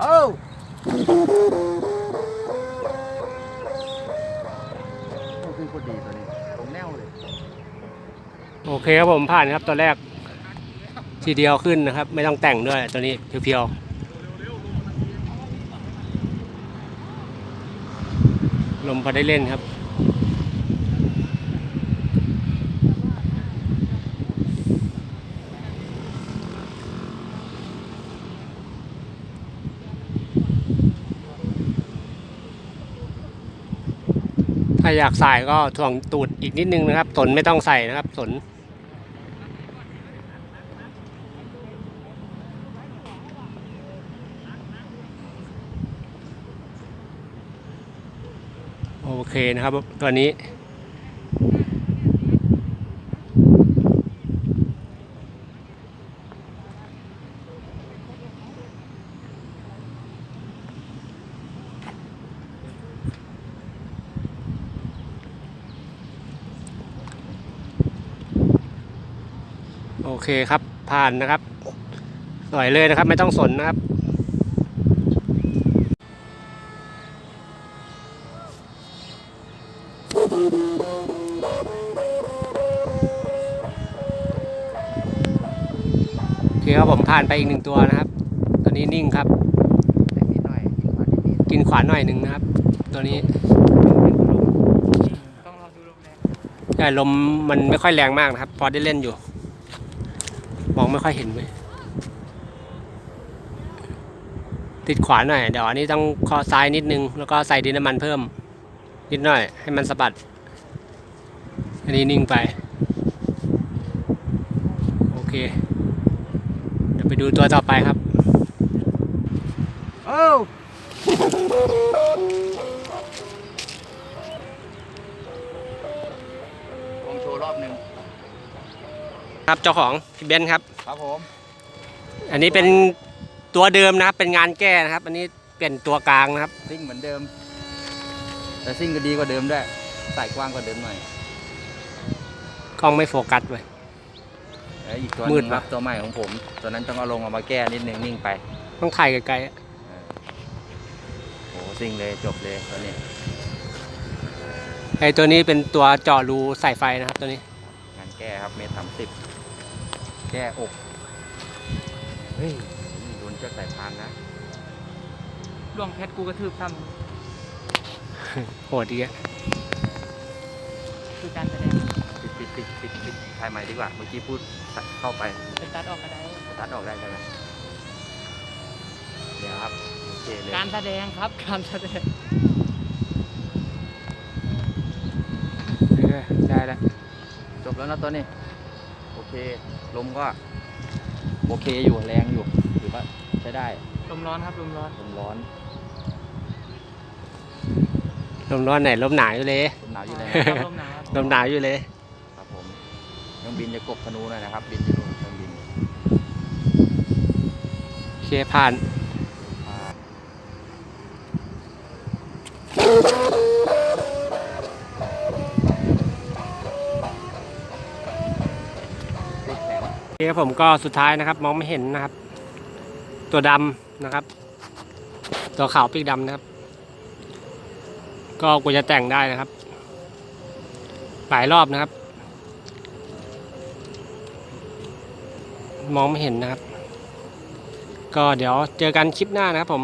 เอ้าโอ้คือคนดีตัวนี้ตรงแนวเลย โอเคครับผมผ่านครับตัวแรก ทีเดียวขึ้นนะครับ ไม่ต้องแต่งด้วยตัวนี้เพียวๆลมพอได้เล่นครับ ถ้าอยากใส่ก็ถ่วงตูดอีกนิดนึงนะครับ สนไม่ต้องใส่นะครับ สน โอเคนะครับ ตัวนี้ โอเคครับผ่านนะครับสวยเลยนะครับ ไม่ต้องสนนะครับ โอเคครับผมผ่านไปอีกหนึ่งตัวนะครับตัวนี้นิ่งครับแต่นิดหน่อยกินขวานิดนิดกินขวาหน่อยหนึ่งนะครับ ตัวนี้ต้องรอดูลมแรงแต่ลมมันไม่ค่อยแรงมากนะครับ พอได้เล่นอยู่ มองไม่ค่อยเห็นเลยติดขวาหน่อย เดี๋ยวอันนี้ต้องคอซ้ายนิดนึง แล้วก็ใส่ดินน้ำมันเพิ่ม นิดหน่อย ให้มันสะบัด อันนี้นิ่งไป โอเค เดี๋ยวไปดูตัวต่อไปครับ โอ้ ครับเจ้าของพี่เบนซ์ครับ ครับผมอันนี้เป็นตัวเดิมนะครับ เป็นงานแก้นะครับ อันนี้เปลี่ยนตัวกลางนะครับ ซิ่งเหมือนเดิม แต่ซิ่งก็ดีกว่าเดิมด้วยใส่กว้างกว่าเดิมหน่อยกล้องไม่โฟกัสเลย แล้วอีกตัวหมืนึดงปะครับตัวใหม่ของผม ตัวนั้นต้องเอาลงเอามาแก้นิดนึงนิ่งไปต้องถ่ายไกลๆอะโอ้ซิ่งเลยจบเลยตัวนี้ไอตัวนี้เป็นตัวเจาะรูใส่ไฟนะครับ ตัวนี้งานแก้ครับเมตรสามสิบ แก้อก เฮ้ยโดนเชือกสายพานนะล่วงเพชรกูกระทืบซ้โหดดีอะำคือการแสดงปิดปิดปิดปิดปิดถ่ายใหม่ดีกว่า เมื่อกี้พูดเข้าไปเป็นตัดออกก็ได้ตัดออกได้ใช่ไหมเดี๋ยวครับโอเคเลยการแสดงครับ การแสดงเออได้แล้วจบแล้วนะตัวนี้โอ เค ลมก็ โอเคอยู่แรงอยู่ถือว่าใช้ได้ลมร้อนครับลมร้อนลมร้อนลมร้อนไหนลมหนาวอยู่เลยลมหนาวอยู่แล้วครับลมหนาวครับลมหนาวอยู่เลย ครับผมยังบินจะกบธนูหน่อยนะครับ บินอยู่นู่นเครื่องบินโอเคผ่านอ่า เคครับผมก็สุดท้ายนะครับ มองไม่เห็นนะครับ ตัวดำนะครับ ตัวขาวปีกดำนะครับ ก็กูจะแต่งได้นะครับหลายรอบนะครับ มองไม่เห็นนะครับ ก็เดี๋ยวเจอกันคลิปหน้านะครับผม